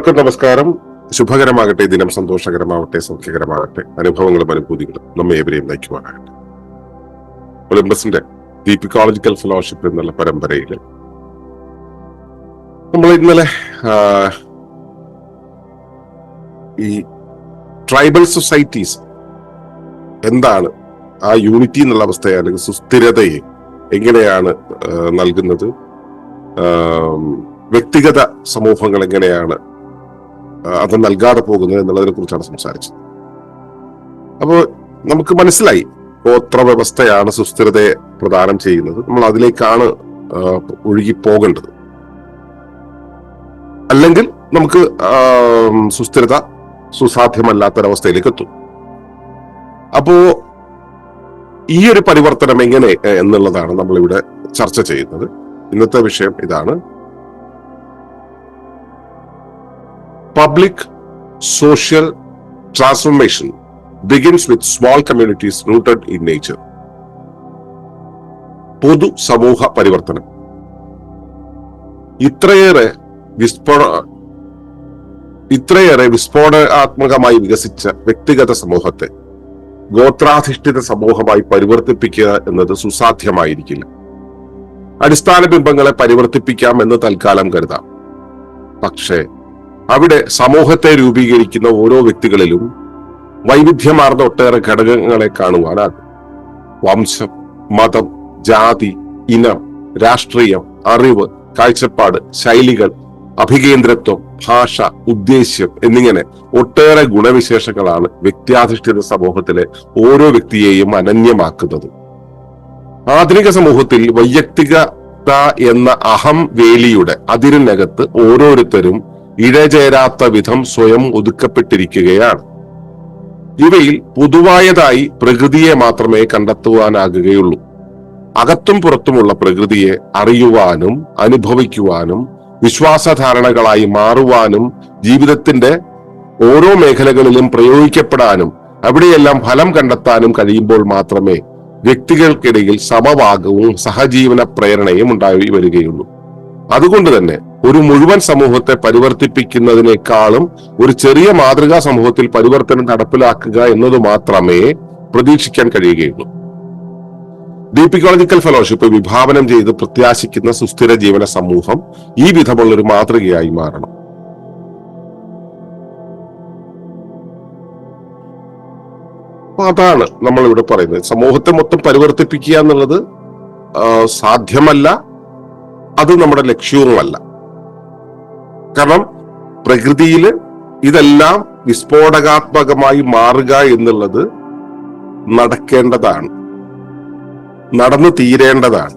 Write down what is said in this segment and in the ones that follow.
ഏവർക്കും നമസ്കാരം. ശുഭകരമാകട്ടെ. ദിനം സന്തോഷകരമാവട്ടെ സൗഖ്യകരമാകട്ടെ. അനുഭവങ്ങളും അനുഭൂതികളും നമ്മെ ഏവരെയും നയിക്കുവാനാകട്ടെ. ഒളിമ്പസിന്റെ ദീപിക്കോളജിക്കൽ ഫെലോഷിപ്പ് എന്നുള്ള പരമ്പരയിൽ നമ്മൾ ഇന്നലെ ഈ ട്രൈബൽ സൊസൈറ്റീസ് എന്താണ് ആ യൂണിറ്റി എന്നുള്ള അവസ്ഥയെ അല്ലെങ്കിൽ സുസ്ഥിരതയെ എങ്ങനെയാണ് നൽകുന്നത്? വ്യക്തിഗത സമൂഹങ്ങൾ എങ്ങനെയാണ് അത് നൽകാതെ പോകുന്നത് എന്നുള്ളതിനെ കുറിച്ചാണ് സംസാരിച്ചത്. അപ്പോൾ നമുക്ക് മനസ്സിലായി ഗോത്ര വ്യവസ്ഥയാണ് സുസ്ഥിരതയെ പ്രദാനം ചെയ്യുന്നത്. നമ്മൾ അതിലേക്കാണ് ഒഴുകി പോകേണ്ടത് അല്ലെങ്കിൽ നമുക്ക് സുസ്ഥിരത സുസാധ്യമല്ലാത്തൊരവസ്ഥയിലേക്ക് എത്തും അപ്പോ ഈ ഒരു പരിവർത്തനം എങ്ങനെ എന്നുള്ളതാണ് നമ്മളിവിടെ ചർച്ച ചെയ്യുന്നത്. ഇന്നത്തെ വിഷയം ഇതാണ്. Public social transformation begins with small communities rooted in nature പൊതു സമൂഹ പരിവർത്തനം. ഇത്രയേറെ വിസ്ഫോട ഇത്രയേറെ വിസ്ഫോടനാത്മകമായി വികസിച്ച വ്യക്തിഗത സമൂഹത്തെ ഗോത്രാധിഷ്ഠിത സമൂഹമായി പരിവർത്തിപ്പിക്കുക എന്നത് സുസാധ്യമായിരിക്കില്ല. അടിസ്ഥാന ബിംബങ്ങളെ പരിവർത്തിപ്പിക്കാം എന്ന് തൽക്കാലം കരുതാം. പക്ഷേ അവിടെ സമൂഹത്തെ രൂപീകരിക്കുന്ന ഓരോ വ്യക്തികളിലും വൈവിധ്യമാർന്ന ഒട്ടേറെ ഘടകങ്ങളെ കാണുവാനാകും വംശം മതം ജാതി ഇനം രാഷ്ട്രീയം അറിവ് കാഴ്ചപ്പാട് ശൈലികൾ അഭികേന്ദ്രത്വം ഭാഷ ഉദ്ദേശ്യം എന്നിങ്ങനെ ഒട്ടേറെ ഗുണവിശേഷങ്ങളാണ് വ്യക്തിയാധിഷ്ഠിത സമൂഹത്തിലെ ഓരോ വ്യക്തിയെയും അനന്യമാക്കുന്നത്. ആധുനിക സമൂഹത്തിൽ വൈയക്തികത എന്ന അഹം വേലിയുടെ അതിരിനകത്ത് ഓരോരുത്തരും ഇഴചേരാത്ത വിധം സ്വയം ഒതുക്കപ്പെട്ടിരിക്കുകയാണ്. ഇവയിൽ പൊതുവായതായി പ്രകൃതിയെ മാത്രമേ കണ്ടെത്തുവാനാകുകയുള്ളൂ. അകത്തും പുറത്തുമുള്ള പ്രകൃതിയെ അറിയുവാനും അനുഭവിക്കുവാനും വിശ്വാസധാരണകളായി മാറുവാനും ജീവിതത്തിന്റെ ഓരോ മേഖലകളിലും പ്രയോഗിക്കപ്പെടാനും അവിടെയെല്ലാം ഫലം കണ്ടെത്താനും കഴിയുമ്പോൾ മാത്രമേ വ്യക്തികൾക്കിടയിൽ സമവാകവും സഹജീവന പ്രേരണയും ഉണ്ടായി വരികയുള്ളൂ. അതുകൊണ്ട് തന്നെ ഒരു മുഴുവൻ സമൂഹത്തെ പരിവർത്തിപ്പിക്കുന്നതിനേക്കാളും ഒരു ചെറിയ മാതൃകാ സമൂഹത്തിൽ പരിവർത്തനം നടപ്പിലാക്കുക എന്നത് മാത്രമേ പ്രതീക്ഷിക്കാൻ കഴിയുകയുള്ളൂ. ഡീപിക്കോളജിക്കൽ ഫെലോഷിപ്പ് വിഭാവനം ചെയ്ത് പ്രത്യാശിക്കുന്ന സുസ്ഥിര ജീവന സമൂഹം ഈ വിധമുള്ള ഒരു മാതൃകയായി മാറണം. അതാണ് നമ്മൾ ഇവിടെ പറയുന്നത്. സമൂഹത്തെ മൊത്തം പരിവർത്തിപ്പിക്കുക എന്നുള്ളത് സാധ്യമല്ല. അത് നമ്മുടെ ലക്ഷ്യവുമല്ല. കാരണം പ്രകൃതിയിൽ ഇതെല്ലാം വിസ്ഫോടകാത്മകമായി മാറുക എന്നുള്ളത് നടക്കേണ്ടതാണ്. നടന്നു തീരേണ്ടതാണ്.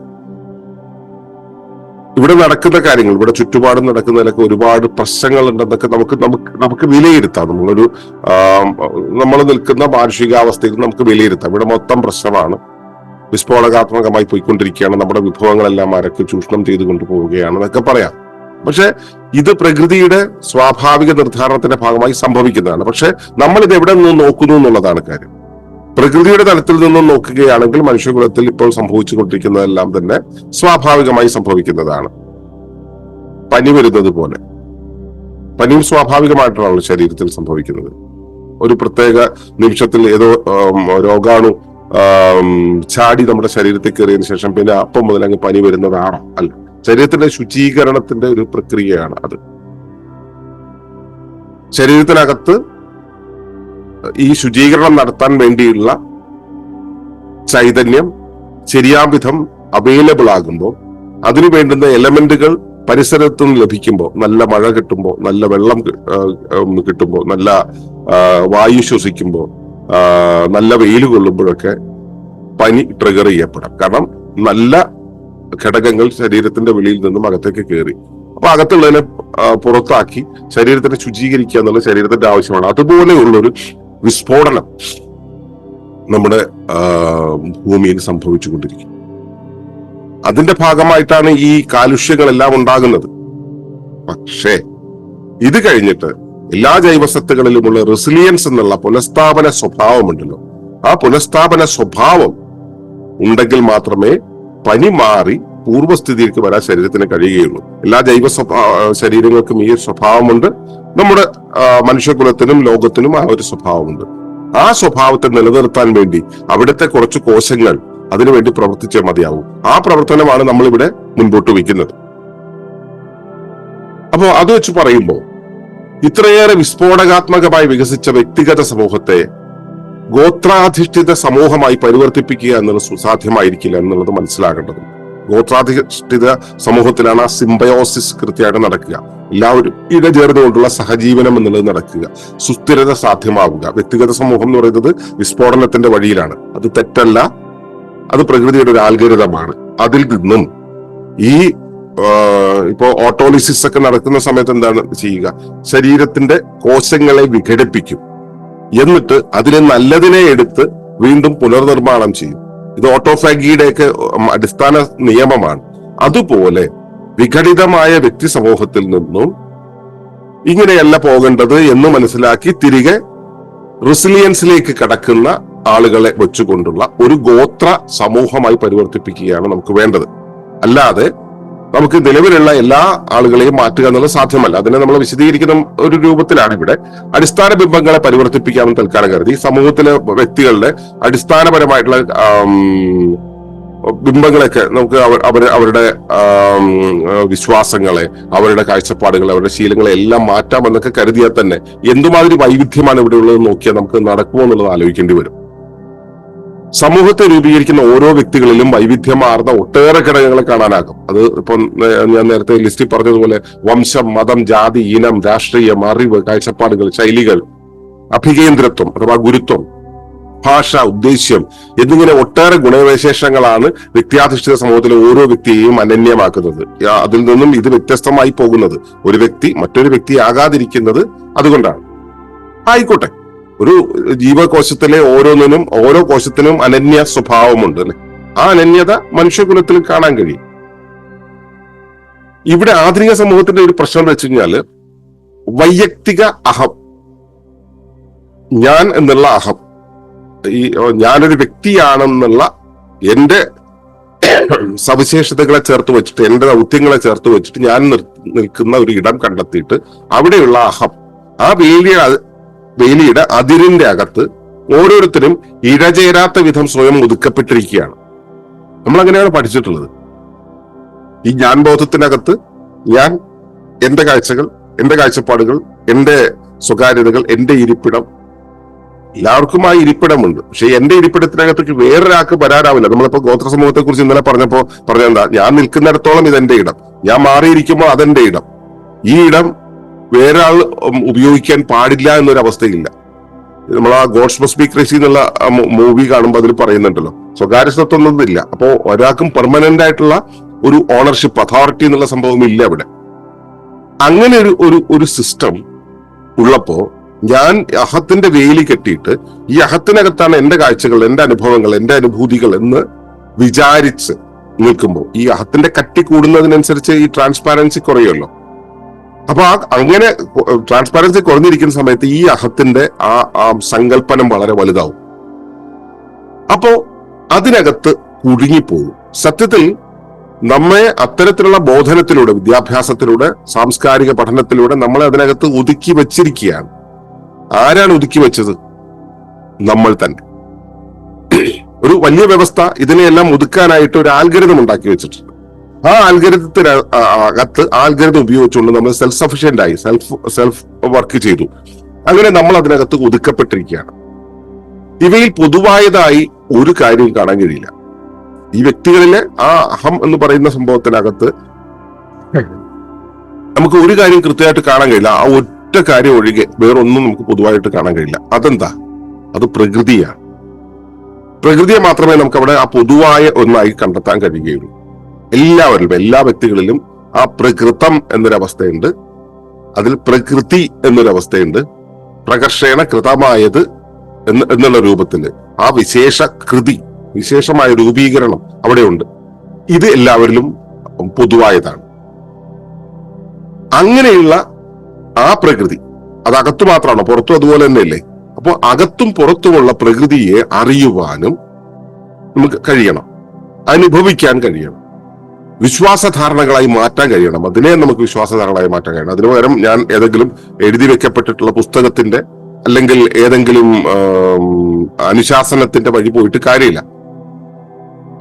ഇവിടെ നടക്കുന്ന കാര്യങ്ങൾ ഇവിടെ ചുറ്റുപാടും നടക്കുന്നതിലൊക്കെ ഒരുപാട് പ്രശ്നങ്ങൾ ഉണ്ടെന്നൊക്കെ നമുക്ക് നമുക്ക് നമുക്ക് വിലയിരുത്താം. നമ്മളൊരു നമ്മൾ നിൽക്കുന്ന മാനുഷികാവസ്ഥയിൽ നമുക്ക് വിലയിരുത്താം. ഇവിടെ മൊത്തം പ്രശ്നമാണ്. വിസ്ഫോടകാത്മകമായി പോയിക്കൊണ്ടിരിക്കുകയാണ്. നമ്മുടെ വിഭവങ്ങളെല്ലാം ആരൊക്കെ ചൂഷണം ചെയ്തുകൊണ്ട് പോവുകയാണ് എന്നൊക്കെ പറയാം. പക്ഷെ ഇത് പ്രകൃതിയുടെ സ്വാഭാവിക നിർദ്ധാരണത്തിന്റെ ഭാഗമായി സംഭവിക്കുന്നതാണ്. പക്ഷെ നമ്മൾ ഇത് എവിടെ നിന്ന് നോക്കുന്നു എന്നുള്ളതാണ് കാര്യം. പ്രകൃതിയുടെ തലത്തിൽ നിന്നും നോക്കുകയാണെങ്കിൽ മനുഷ്യകുലത്തിൽ ഇപ്പോൾ സംഭവിച്ചുകൊണ്ടിരിക്കുന്നതെല്ലാം തന്നെ സ്വാഭാവികമായി സംഭവിക്കുന്നതാണ്. പനി വരുന്നത് പോലെ. പനിയും സ്വാഭാവികമായിട്ടാണ് ശരീരത്തിൽ സംഭവിക്കുന്നത്. ഒരു പ്രത്യേക നിമിഷത്തിൽ ഏതോ രോഗാണു ചാടി നമ്മുടെ ശരീരത്തിൽ കയറിയതിനു ശേഷം പിന്നെ അപ്പം മുതൽ അങ്ങ് പനി വരുന്നതാണോ. അല്ല. ശരീരത്തിന്റെ ശുചീകരണത്തിന്റെ ഒരു പ്രക്രിയയാണ് അത്. ശരീരത്തിനകത്ത് ഈ ശുചീകരണം നടത്താൻ വേണ്ടിയുള്ള ചൈതന്യം ശരിയാം വിധം അവൈലബിൾ ആകുമ്പോൾ അതിനു വേണ്ടുന്ന എലമെന്റുകൾ പരിസരത്തു നിന്ന് ലഭിക്കുമ്പോൾ നല്ല മഴ കിട്ടുമ്പോൾ നല്ല വെള്ളം കിട്ടുമ്പോൾ നല്ല വായു ശ്വസിക്കുമ്പോൾ നല്ല വെയിൽ കൊള്ളുമ്പോഴൊക്കെ പനി ട്രിഗർ ചെയ്യപ്പെടാം. കാരണം നല്ല ഘടകങ്ങൾ ശരീരത്തിന്റെ വെളിയിൽ നിന്നും അകത്തേക്ക് കയറി അപ്പൊ അകത്തുള്ളതിനെ പുറത്താക്കി ശരീരത്തിനെ ശുചീകരിക്കുക എന്നുള്ളത് ശരീരത്തിന്റെ ആവശ്യമാണ്. അതുപോലെയുള്ളൊരു വിസ്ഫോടനം നമ്മുടെ ഭൂമിയിൽ സംഭവിച്ചുകൊണ്ടിരിക്കും. അതിന്റെ ഭാഗമായിട്ടാണ് ഈ കാലുഷ്യങ്ങളെല്ലാം ഉണ്ടാകുന്നത്. പക്ഷേ ഇത് കഴിഞ്ഞിട്ട് എല്ലാ ജൈവസത്തുകളിലുമുള്ള റെസിലിയൻസ് എന്നുള്ള പുനഃസ്ഥാപന സ്വഭാവമുണ്ടല്ലോ. ആ പുനഃസ്ഥാപന സ്വഭാവം ഉണ്ടെങ്കിൽ മാത്രമേ പനി മാറി പൂർവസ്ഥിതിയിലേക്ക് വരാൻ ശരീരത്തിന് കഴിയുകയുള്ളൂ. എല്ലാ ജൈവ ശരീരങ്ങൾക്കും ഈ ഒരു സ്വഭാവമുണ്ട്. നമ്മുടെ മനുഷ്യകുലത്തിനും ലോകത്തിനും ആ ഒരു സ്വഭാവമുണ്ട്. ആ സ്വഭാവത്തെ നിലനിർത്താൻ വേണ്ടി അവിടുത്തെ കുറച്ച് കോശങ്ങൾ അതിനുവേണ്ടി പ്രവർത്തിച്ചേ മതിയാവും. ആ പ്രവർത്തനമാണ് നമ്മൾ ഇവിടെ മുൻപോട്ട് വയ്ക്കുന്നത്. അപ്പോ അത് വെച്ച് പറയുമ്പോൾ ഇത്രയേറെ വിസ്ഫോടകാത്മകമായി വികസിച്ച വ്യക്തിഗത സമൂഹത്തെ ഗോത്രാധിഷ്ഠിത സമൂഹമായി പരിവർത്തിപ്പിക്കുക എന്നുള്ളത് സുസാധ്യമായിരിക്കില്ല എന്നുള്ളത് മനസ്സിലാകേണ്ടത് ഗോത്രാധിഷ്ഠിത സമൂഹത്തിലാണ് ആ സിംബയോസിസ് കൃത്യമായിട്ട് നടക്കുക. എല്ലാവരും ഇടചേർന്നുകൊണ്ടുള്ള സഹജീവനം എന്നുള്ളത് നടക്കുക. സുസ്ഥിരത സാധ്യമാവുക. വ്യക്തിഗത സമൂഹം എന്ന് പറയുന്നത് വിസ്ഫോടനത്തിന്റെ വഴിയിലാണ്. അത് തെറ്റല്ല. അത് പ്രകൃതിയുടെ ഒരു ആൽഗരിതമാണ്. അതിൽ നിന്നും ഈ ഇപ്പോ ഓട്ടോളിസിസ് ഒക്കെ നടക്കുന്ന സമയത്ത് എന്താണ് ചെയ്യുക? ശരീരത്തിന്റെ കോശങ്ങളെ വിഘടിപ്പിക്കും. എന്നിട്ട് അതിലെ നല്ലതിനെ എടുത്ത് വീണ്ടും പുനർനിർമ്മാണം ചെയ്യും. ഇത് ഓട്ടോഫാഗിയുടെ ഒക്കെ അടിസ്ഥാന നിയമമാണ്. അതുപോലെ വിഘടിതമായ വ്യക്തി സമൂഹത്തിൽ നിന്നും ഇങ്ങനെയല്ല പോകേണ്ടത് എന്ന് മനസ്സിലാക്കി തിരികെ റെസിലിയൻസിലേക്ക് കടക്കുന്ന ആളുകളെ വെച്ചുകൊണ്ടുള്ള ഒരു ഗോത്ര സമൂഹമായി പരിവർത്തിപ്പിക്കുകയാണ് നമുക്ക് വേണ്ടത്. അല്ലാതെ നമുക്ക് നിലവിലുള്ള എല്ലാ ആളുകളെയും മാറ്റുക എന്നുള്ളത് സാധ്യമല്ല. അതിനെ നമ്മൾ വിശദീകരിക്കുന്ന ഒരു രൂപത്തിലാണ് ഇവിടെ. അടിസ്ഥാന ബിംബങ്ങളെ പരിവർത്തിപ്പിക്കാമെന്ന് തൽക്കാലം കരുതി. സമൂഹത്തിലെ വ്യക്തികളുടെ അടിസ്ഥാനപരമായിട്ടുള്ള ബിംബങ്ങളൊക്കെ നമുക്ക് അവർ- അവർ അവരുടെ വിശ്വാസങ്ങളെ അവരുടെ കാഴ്ചപ്പാടുകളെ അവരുടെ ശീലങ്ങളെ എല്ലാം മാറ്റാമെന്നൊക്കെ കരുതിയാൽ തന്നെ എന്തുമാതിരി വൈവിധ്യമാണ് ഇവിടെ ഉള്ളത് നോക്കിയാൽ നമുക്ക് നടക്കുമോ എന്നുള്ളത് ആലോചിക്കേണ്ടി വരും. സമൂഹത്തെ രൂപീകരിക്കുന്ന ഓരോ വ്യക്തികളിലും വൈവിധ്യമാർന്ന ഒട്ടേറെ ഘടകങ്ങളെ കാണാനാകും. അത് ഇപ്പം ഞാൻ നേരത്തെ ലിസ്റ്റിൽ പറഞ്ഞതുപോലെ വംശം മതം ജാതി ഇനം രാഷ്ട്രീയം അറിവ് കാഴ്ചപ്പാടുകൾ ശൈലികൾ അഭികേന്ദ്രത്വം അഥവാ ഗുരുത്വം ഭാഷ ഉദ്ദേശ്യം എന്നിങ്ങനെ ഒട്ടേറെ ഗുണവിശേഷങ്ങളാണ് വ്യക്തിയാധിഷ്ഠിത സമൂഹത്തിലെ ഓരോ വ്യക്തിയെയും അനന്യമാക്കുന്നത്. അതിൽ നിന്നും ഇത് വ്യത്യസ്തമായി പോകുന്നത് ഒരു വ്യക്തി മറ്റൊരു വ്യക്തി ആകാതിരിക്കുന്നത് അതുകൊണ്ടാണ്. ആയിക്കോട്ടെ. ഒരു ജീവകോശത്തിലെ ഓരോന്നിനും ഓരോ കോശത്തിനും അനന്യ സ്വഭാവമുണ്ട് അല്ലെ? ആ അനന്യത മനുഷ്യകുലത്തിൽ കാണാൻ കഴിയും. ഇവിടെ ആധുനിക സമൂഹത്തിന്റെ ഒരു പ്രശ്നം വെച്ച് കഴിഞ്ഞാൽ വൈയക്തിക അഹം ഞാൻ എന്നുള്ള അഹം ഈ ഞാനൊരു വ്യക്തിയാണെന്നുള്ള എന്റെ സവിശേഷതകളെ ചേർത്ത് വെച്ചിട്ട് എന്റെ ദൗത്യങ്ങളെ ചേർത്ത് വെച്ചിട്ട് ഞാൻ നിൽക്കുന്ന ഒരു ഇടം കണ്ടെത്തിയിട്ട് അവിടെയുള്ള അഹം ആ വേലിയ വേലിയുടെ അതിരിന്റെ അകത്ത് ഓരോരുത്തരും ഇഴചേരാത്ത വിധം സ്വയം ഒതുക്കപ്പെട്ടിരിക്കുകയാണ്. നമ്മൾ അങ്ങനെയാണ് പഠിച്ചിട്ടുള്ളത്? ഈ ഞാൻ ബോധത്തിനകത്ത് ഞാൻ എന്റെ കാഴ്ചകൾ എന്റെ കാഴ്ചപ്പാടുകൾ എന്റെ സ്വകാര്യതകൾ എന്റെ ഇരിപ്പിടം എല്ലാവർക്കും ആ ഇരിപ്പിടമുണ്ട്. പക്ഷെ എന്റെ ഇരിപ്പിടത്തിനകത്തേക്ക് വേറൊരാൾക്ക് വരാനാവില്ല. നമ്മളിപ്പോ ഗോത്ര സമൂഹത്തെ കുറിച്ച് ഇന്നലെ പറഞ്ഞപ്പോ പറഞ്ഞെന്താ ഞാൻ നിൽക്കുന്നിടത്തോളം ഇതെന്റെ ഇടം. ഞാൻ മാറിയിരിക്കുമ്പോൾ അതെന്റെ ഇടം. ഈ ഇടം വേറെ ആൾ ഉപയോഗിക്കാൻ പാടില്ല എന്നൊരു അവസ്ഥയില്ല നമ്മൾ ആ ഗോഡ്സ് മസ് ബി ക്രേസി എന്നുള്ള മൂവി കാണുമ്പോൾ അതിൽ പറയുന്നുണ്ടല്ലോ. സ്വകാര്യ സ്വത്വം എന്നതില്ല അപ്പോ ഒരാൾക്കും പെർമനന്റ് ആയിട്ടുള്ള ഒരു ഓണർഷിപ്പ് അതോറിറ്റി എന്നുള്ള സംഭവം ഇല്ല അവിടെ. അങ്ങനെ ഒരു ഒരു ഒരു സിസ്റ്റം ഉള്ളപ്പോ ഞാൻ അഹത്തിന്റെ വേലി കെട്ടിയിട്ട് ഈ അഹത്തിനകത്താണ് എന്റെ കാഴ്ചകൾ എന്റെ അനുഭവങ്ങൾ എന്റെ അനുഭൂതികൾ എന്ന് വിചാരിച്ച് നിൽക്കുമ്പോൾ ഈ അഹത്തിന്റെ കട്ടി കൂടുന്നതിനനുസരിച്ച് ഈ ട്രാൻസ്പാരൻസി കുറയുമല്ലോ. അപ്പൊ ആ അങ്ങനെ ട്രാൻസ്പാരൻസി കുറഞ്ഞിരിക്കുന്ന സമയത്ത് ഈ അഹത്തിന്റെ ആ ആ സങ്കല്പനം വളരെ വലുതാവും. അപ്പോ അതിനകത്ത് കുടുങ്ങിപ്പോകും. സത്യത്തിൽ നമ്മെ അത്തരത്തിലുള്ള ബോധനത്തിലൂടെ വിദ്യാഭ്യാസത്തിലൂടെ സാംസ്കാരിക പഠനത്തിലൂടെ നമ്മളെ അതിനകത്ത് ഒതുക്കി വെച്ചിരിക്കുകയാണ്. ആരാണ് ഒതുക്കി വെച്ചത്? നമ്മൾ തന്നെ. ഒരു വലിയ വ്യവസ്ഥ ഇതിനെയെല്ലാം ഒതുക്കാനായിട്ട് ഒരു ആൽഗരിതം ഉണ്ടാക്കി വെച്ചിട്ടുണ്ട്. ആ ആൽഗരിതത്തിന് അകത്ത് ആൽഗരിതം ഉപയോഗിച്ചുകൊണ്ട് നമ്മൾ സെൽഫ് സഫിഷ്യന്റ് ആയി സെൽഫ് സെൽഫ് വർക്ക് ചെയ്തു. അങ്ങനെ നമ്മൾ അതിനകത്ത് ഒതുക്കപ്പെട്ടിരിക്കുകയാണ്. ഇവയിൽ പൊതുവായതായി ഒരു കാര്യവും കാണാൻ കഴിയില്ല. ഈ വ്യക്തികളിലെ ആ അഹം എന്ന് പറയുന്ന സംഭവത്തിനകത്ത് നമുക്ക് ഒരു കാര്യം കൃത്യമായിട്ട് കാണാൻ കഴിയില്ല. ആ ഒറ്റ കാര്യം ഒഴികെ വേറൊന്നും നമുക്ക് പൊതുവായിട്ട് കാണാൻ കഴിയില്ല. അതെന്താ? അത് പ്രകൃതിയാണ്. പ്രകൃതിയെ മാത്രമേ നമുക്ക് അവിടെ ആ പൊതുവായ ഒന്നായി കണ്ടെത്താൻ കഴിയുകയുള്ളൂ. എല്ലാവരിലും എല്ലാ വ്യക്തികളിലും ആ പ്രകൃതം എന്നൊരവസ്ഥയുണ്ട്. അതിൽ പ്രകൃതി എന്നൊരവസ്ഥയുണ്ട്. പ്രകർഷേണ കൃതമായത് എന്ന് എന്നുള്ള രൂപത്തിൽ ആ വിശേഷ കൃതി വിശേഷമായ രൂപീകരണം അവിടെയുണ്ട്. ഇത് എല്ലാവരിലും പൊതുവായതാണ്. അങ്ങനെയുള്ള ആ പ്രകൃതി അത് അകത്തു മാത്രമാണോ പുറത്തും അതുപോലെ തന്നെയല്ലേ? അപ്പോൾ അകത്തും പുറത്തുമുള്ള പ്രകൃതിയെ അറിയുവാനും നമുക്ക് കഴിയണം അനുഭവിക്കാൻ കഴിയണം. വിശ്വാസധാരണകളായി മാറ്റാൻ കഴിയണം. അതിനെ നമുക്ക് വിശ്വാസധാരണകളായി മാറ്റാൻ കഴിയണം. അതിനു പകരം ഞാൻ ഏതെങ്കിലും എഴുതി വെക്കപ്പെട്ടിട്ടുള്ള പുസ്തകത്തിന്റെ അല്ലെങ്കിൽ ഏതെങ്കിലും അനുശാസനത്തിന്റെ വഴി പോയിട്ട് കാര്യമില്ല.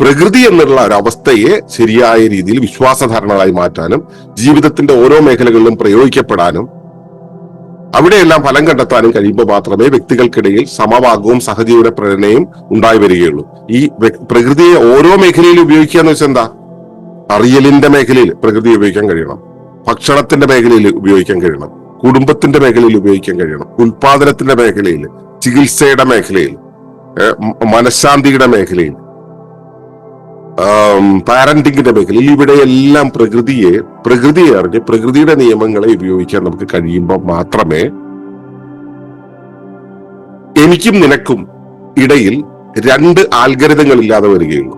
പ്രകൃതി എന്നുള്ള ഒരു അവസ്ഥയെ ശരിയായ രീതിയിൽ വിശ്വാസധാരണകളായി മാറ്റാനും ജീവിതത്തിന്റെ ഓരോ മേഖലകളിലും പ്രയോഗിക്കപ്പെടാനും അവിടെയെല്ലാം ഫലം കണ്ടെത്താനും കഴിയുമ്പോൾ മാത്രമേ വ്യക്തികൾക്കിടയിൽ സമവാഗവും സഹജീവന പ്രേരണയും ഉണ്ടായി വരികയുള്ളൂ. ഈ പ്രകൃതിയെ ഓരോ മേഖലയിലും ഉപയോഗിക്കുക എന്ന് വെച്ചാൽ എന്താ? അറിയലിന്റെ മേഖലയിൽ പ്രകൃതി ഉപയോഗിക്കാൻ കഴിയണം. ഭക്ഷണത്തിന്റെ മേഖലയിൽ ഉപയോഗിക്കാൻ കഴിയണം. കുടുംബത്തിന്റെ മേഖലയിൽ ഉപയോഗിക്കാൻ കഴിയണം. ഉൽപാദനത്തിന്റെ മേഖലയിൽ ചികിത്സയുടെ മേഖലയിൽ മനഃശാന്തിയുടെ മേഖലയിൽ പാരന്റിങ്ങിന്റെ മേഖലയിൽ ഇവിടെയെല്ലാം പ്രകൃതിയെ പ്രകൃതിയെ അറിഞ്ഞ് പ്രകൃതിയുടെ നിയമങ്ങളെ ഉപയോഗിക്കാൻ നമുക്ക് കഴിയുമ്പോൾ മാത്രമേ എനിക്കും നിനക്കും ഇടയിൽ രണ്ട് ആൽഗരിതങ്ങൾ ഇല്ലാതെ വരികയുള്ളൂ.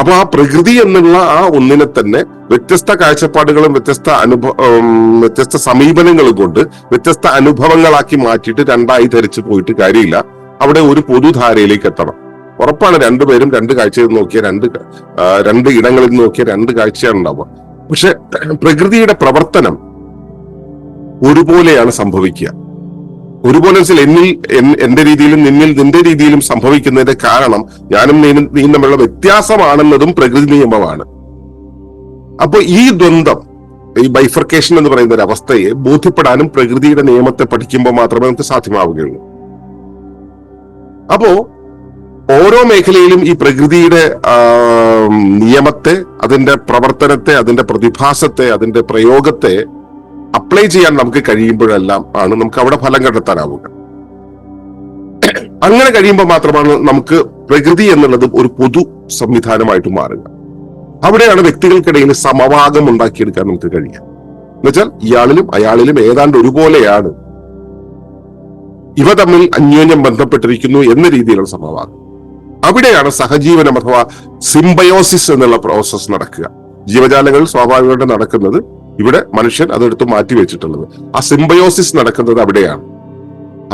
അപ്പൊ ആ പ്രകൃതി എന്നുള്ള ആ ഒന്നിനെ തന്നെ വ്യത്യസ്ത കാഴ്ചപ്പാടുകളും വ്യത്യസ്ത അനുഭവ വ്യത്യസ്ത സമീപനങ്ങളും കൊണ്ട് വ്യത്യസ്ത അനുഭവങ്ങളാക്കി മാറ്റിയിട്ട് രണ്ടായി ധരിച്ചു പോയിട്ട് കാര്യമില്ല. അവിടെ ഒരു പൊതുധാരയിലേക്ക് എത്തണം. ഉറപ്പാണ് രണ്ടുപേരും രണ്ട് കാഴ്ചയിൽ നോക്കിയ രണ്ട് രണ്ട് ഇടങ്ങളിൽ നോക്കിയ രണ്ട് കാഴ്ചയാണ് ഉണ്ടാവുക. പക്ഷെ പ്രകൃതിയുടെ പ്രവർത്തനം ഒരുപോലെയാണ് സംഭവിക്കുക. ഒരുപോലെ വെച്ചാൽ എന്നിൽ എന്റെ രീതിയിലും നിന്നിൽ നിന്റെ രീതിയിലും സംഭവിക്കുന്നതിന്റെ കാരണം ഞാനും നീയും തമ്മിലുള്ള വ്യത്യാസമാണെന്നതും പ്രകൃതി നിയമമാണ്. അപ്പൊ ഈ ദ്വന്ദ്ം ഈ ബൈഫർക്കേഷൻ എന്ന് പറയുന്ന ഒരു അവസ്ഥയെ ബോധ്യപ്പെടാനും പ്രകൃതിയുടെ നിയമത്തെ പഠിക്കുമ്പോൾ മാത്രമേ നമുക്ക് സാധ്യമാവുകയുള്ളൂ. അപ്പോ ഓരോ മേഖലയിലും ഈ പ്രകൃതിയുടെ നിയമത്തെ അതിന്റെ പ്രവർത്തനത്തെ അതിന്റെ പ്രതിഭാസത്തെ അതിന്റെ പ്രയോഗത്തെ അപ്ലൈ ചെയ്യാൻ നമുക്ക് കഴിയുമ്പോഴെല്ലാം ആണ് നമുക്ക് അവിടെ ഫലം കണ്ടെത്താനാവുക. അങ്ങനെ കഴിയുമ്പോൾ മാത്രമാണ് നമുക്ക് പ്രകൃതി എന്നുള്ളത് ഒരു പൊതു സംവിധാനമായിട്ട് മാറുക. അവിടെയാണ് വ്യക്തികൾക്കിടയിൽ സമവാഗം ഉണ്ടാക്കിയെടുക്കാൻ നമുക്ക് കഴിയുക. എന്നുവെച്ചാൽ ഇയാളിലും അയാളിലും ഏതാണ്ട് ഒരുപോലെയാണ് ഇവ തമ്മിൽ അന്യോന്യം ബന്ധപ്പെട്ടിരിക്കുന്നു എന്ന രീതിയിലുള്ള സമവാഗം. അവിടെയാണ് സഹജീവനം അഥവാ സിംബയോസിസ് എന്നുള്ള പ്രോസസ് നടക്കുക. ജീവജാലങ്ങൾ സ്വാഭാവികമായിട്ട് നടക്കുന്നത് ഇവിടെ മനുഷ്യൻ അതെടുത്ത് മാറ്റി വെച്ചിട്ടുള്ളത്. ആ സിംബയോസിസ് നടക്കുന്നത് അവിടെയാണ്.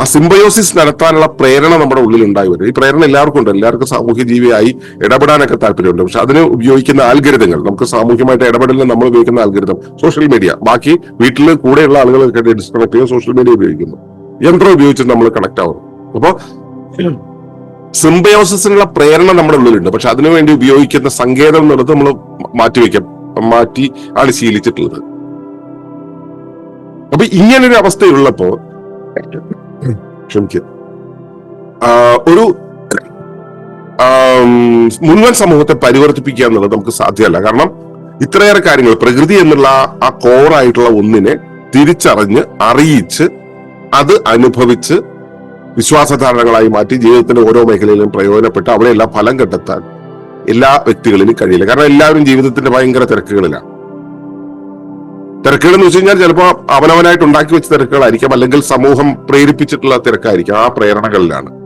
ആ സിംബയോസിസ് നടത്താനുള്ള പ്രേരണ നമ്മുടെ ഉള്ളിൽ ഉണ്ടായി വരും. ഈ പ്രേരണ എല്ലാവർക്കും ഉണ്ട്. എല്ലാവർക്കും സാമൂഹ്യ ജീവിയായി ഇടപെടാനൊക്കെ താല്പര്യമുണ്ട്. പക്ഷെ അതിന് ഉപയോഗിക്കുന്ന ആൽഗരിതങ്ങൾ നമുക്ക് സാമൂഹ്യമായിട്ട് ഇടപെടലിന് നമ്മൾ ഉപയോഗിക്കുന്ന ആൽഗരിതം സോഷ്യൽ മീഡിയ. ബാക്കി വീട്ടിൽ കൂടെയുള്ള ആളുകളൊക്കെ ഡിസ്കണക്ട് ചെയ്യാൻ സോഷ്യൽ മീഡിയ ഉപയോഗിക്കുന്നു. യന്ത്രം ഉപയോഗിച്ച് നമ്മൾ കണക്ട് ആവുന്നു അപ്പോൾ സിംബയോസിസിനുള്ള പ്രേരണ നമ്മുടെ ഉള്ളിലുണ്ട്. പക്ഷെ അതിനുവേണ്ടി ഉപയോഗിക്കുന്ന സങ്കേതം എന്നുള്ളത് നമ്മൾ മാറ്റിവെക്കാം. മാറ്റി ആണ് ശീലിച്ചിട്ടുള്ളത്. അപ്പൊ ഇങ്ങനൊരു അവസ്ഥയുള്ളപ്പോ ക്ഷമിക്കുക ആ, ഒരു മുഴുവൻ സമൂഹത്തെ പരിവർത്തിപ്പിക്കുക എന്നുള്ളത് നമുക്ക് സാധ്യമല്ല. കാരണം ഇത്രയേറെ കാര്യങ്ങൾ പ്രകൃതി എന്നുള്ള ആ കോറായിട്ടുള്ള ഒന്നിനെ തിരിച്ചറിഞ്ഞ് അറിയിച്ച് അത് അനുഭവിച്ച് വിശ്വാസധാരണകളായി മാറ്റി ജീവിതത്തിന്റെ ഓരോ മേഖലയിലും പ്രയോജനപ്പെട്ട് അവിടെയെല്ലാം ഫലം കണ്ടെത്താൻ എല്ലാ വ്യക്തികളിലും കഴിയില്ല. കാരണം എല്ലാവരും ജീവിതത്തിന്റെ ഭയങ്കര തിരക്കുകളിലാണ്. തിരക്കുകൾ എന്ന് വെച്ച് കഴിഞ്ഞാൽ ചിലപ്പോൾ അവനവനായിട്ട് ഉണ്ടാക്കി വെച്ച തിരക്കുകളായിരിക്കാം. അല്ലെങ്കിൽ സമൂഹം പ്രേരിപ്പിച്ചിട്ടുള്ള തിരക്കായിരിക്കാം. ആ പ്രേരണകളിലാണ്.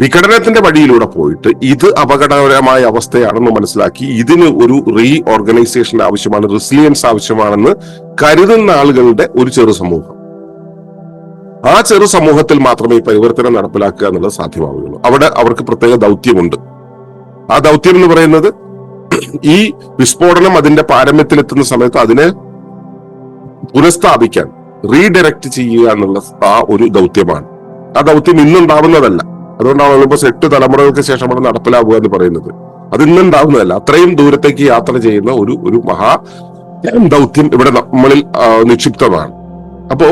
വിഘടനത്തിന്റെ വഴിയിലൂടെ പോയിട്ട് ഇത് അപകടകരമായ അവസ്ഥയാണെന്ന് മനസ്സിലാക്കി ഇതിന് ഒരു റീ ഓർഗനൈസേഷൻ ആവശ്യമാണ് റെസിലിയൻസ് ആവശ്യമാണെന്ന് കരുതുന്ന ആളുകളുടെ ഒരു ചെറു സമൂഹം. ആ ചെറു സമൂഹത്തിൽ മാത്രമേ പരിവർത്തനം നടപ്പിലാക്കുക എന്നുള്ളത് സാധ്യമാവുകയുള്ളൂ. അവിടെ അവർക്ക് പ്രത്യേക ദൗത്യമുണ്ട്. ആ ദൗത്യം എന്ന് പറയുന്നത് ഈ വിസ്ഫോടനം അതിന്റെ പാരമ്യത്തിലെത്തുന്ന സമയത്ത് അതിനെ പുനഃസ്ഥാപിക്കാൻ റീഡയറക്റ്റ് ചെയ്യുക എന്നുള്ള ആ ഒരു ദൗത്യമാണ്. ആ ദൗത്യം ഇന്നുണ്ടാവുന്നതല്ല. അതുകൊണ്ടാണ് ഇപ്പോൾ എട്ട് തലമുറകൾക്ക് ശേഷമാണ് നടപ്പിലാവുക എന്ന് പറയുന്നത്. അത് ഇന്നുണ്ടാവുന്നതല്ല. അത്രയും ദൂരത്തേക്ക് യാത്ര ചെയ്യുന്ന ഒരു ഒരു മഹാ ദൗത്യം ഇവിടെ നമ്മളിൽ നിക്ഷിപ്തമാണ്. അപ്പോ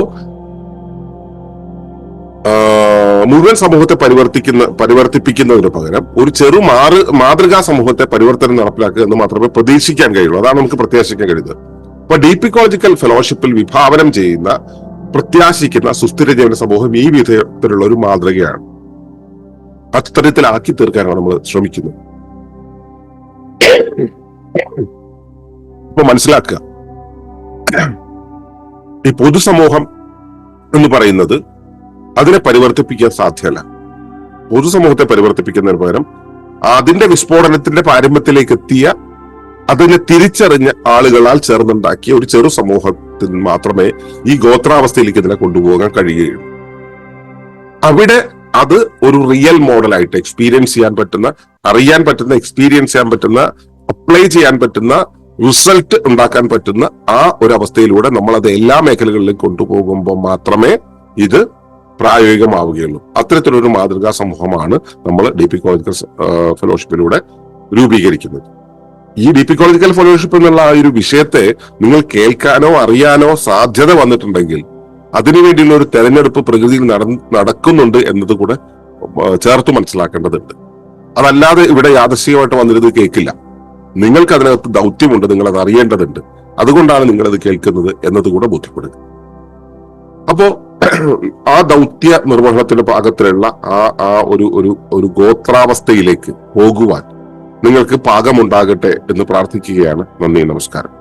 മുഴുവൻ സമൂഹത്തെ പരിവർത്തിക്കുന്ന പരിവർത്തിപ്പിക്കുന്നതിന് പകരം ഒരു ചെറു മാറ് മാതൃകാ സമൂഹത്തെ പരിവർത്തനം നടപ്പിലാക്കുക എന്ന് മാത്രമേ പ്രതീക്ഷിക്കാൻ കഴിയുള്ളൂ. അതാണ് നമുക്ക് പ്രത്യാശിക്കാൻ കഴിയുന്നത്. അപ്പൊ ഡീപ്പിക്കോളജിക്കൽ ഫെലോഷിപ്പിൽ വിഭാവനം ചെയ്യുന്ന പ്രത്യാശിക്കുന്ന സുസ്ഥിര ജീവന സമൂഹം ഈ വിധത്തിലുള്ള ഒരു മാതൃകയാണ്. അത്തരത്തിലാക്കി തീർക്കാനാണ് നമ്മൾ ശ്രമിക്കുന്നത്. ഇപ്പൊ മനസ്സിലാക്കുക. ഈ പൊതുസമൂഹം എന്ന് പറയുന്നത് അതിനെ പരിവർത്തിപ്പിക്കാൻ സാധ്യമല്ല പൊതുസമൂഹത്തെ പരിവർത്തിപ്പിക്കുന്നതിന് പകരം അതിന്റെ വിസ്ഫോടനത്തിന്റെ പാരമ്പത്തിലേക്ക് എത്തിയ അതിനെ തിരിച്ചറിഞ്ഞ ആളുകളാൽ ചേർന്നുണ്ടാക്കിയ ഒരു ചെറു സമൂഹത്തിന് മാത്രമേ ഈ ഗോത്രാവസ്ഥയിലേക്ക് ഇതിനെ കൊണ്ടുപോകാൻ കഴിയുകയുള്ളൂ. അവിടെ അത് ഒരു റിയൽ മോഡലായിട്ട് എക്സ്പീരിയൻസ് ചെയ്യാൻ പറ്റുന്ന അറിയാൻ പറ്റുന്ന എക്സ്പീരിയൻസ് ചെയ്യാൻ പറ്റുന്ന അപ്ലൈ ചെയ്യാൻ പറ്റുന്ന റിസൾട്ട് ഉണ്ടാക്കാൻ പറ്റുന്ന ആ ഒരു അവസ്ഥയിലൂടെ നമ്മൾ അത് എല്ലാ മേഖലകളിലും കൊണ്ടുപോകുമ്പോൾ മാത്രമേ ഇത് പ്രായോഗികമാവുകയുള്ളൂ. അത്തരത്തിലൊരു മാതൃകാ സമൂഹമാണ് നമ്മൾ ഡി പി കോളജിക്കൽ ഫെലോഷിപ്പിലൂടെ രൂപീകരിക്കുന്നത്. ഈ ഡി പി കോളജിക്കൽ ഫെലോഷിപ്പ് എന്നുള്ള ആ ഒരു വിഷയത്തെ നിങ്ങൾ കേൾക്കാനോ അറിയാനോ സാധ്യത വന്നിട്ടുണ്ടെങ്കിൽ അതിനുവേണ്ടിയുള്ള ഒരു തെരഞ്ഞെടുപ്പ് പ്രകൃതിയിൽ നടക്കുന്നുണ്ട് എന്നത് കൂടെ ചേർത്ത് മനസ്സിലാക്കേണ്ടതുണ്ട്. അതല്ലാതെ ഇവിടെ യാദർശികമായിട്ട് വന്നിരുന്നത് കേൾക്കില്ല. നിങ്ങൾക്ക് അതിനകത്ത് ദൗത്യമുണ്ട് നിങ്ങൾ അത് അറിയേണ്ടതുണ്ട് അതുകൊണ്ടാണ് നിങ്ങൾ കേൾക്കുന്നത് എന്നത് കൂടെ ബോധ്യപ്പെടുക. അപ്പോ ആ ദൗത്യ നിർവഹണത്തിന്റെ ഭാഗത്തിലുള്ള ആ ആ ഒരു ഒരു ഒരു ഗോത്രാവസ്ഥയിലേക്ക് പോകുവാൻ നിങ്ങൾക്ക് പാകമുണ്ടാകട്ടെ എന്ന് പ്രാർത്ഥിക്കുകയാണ്. നന്ദി നമസ്കാരം.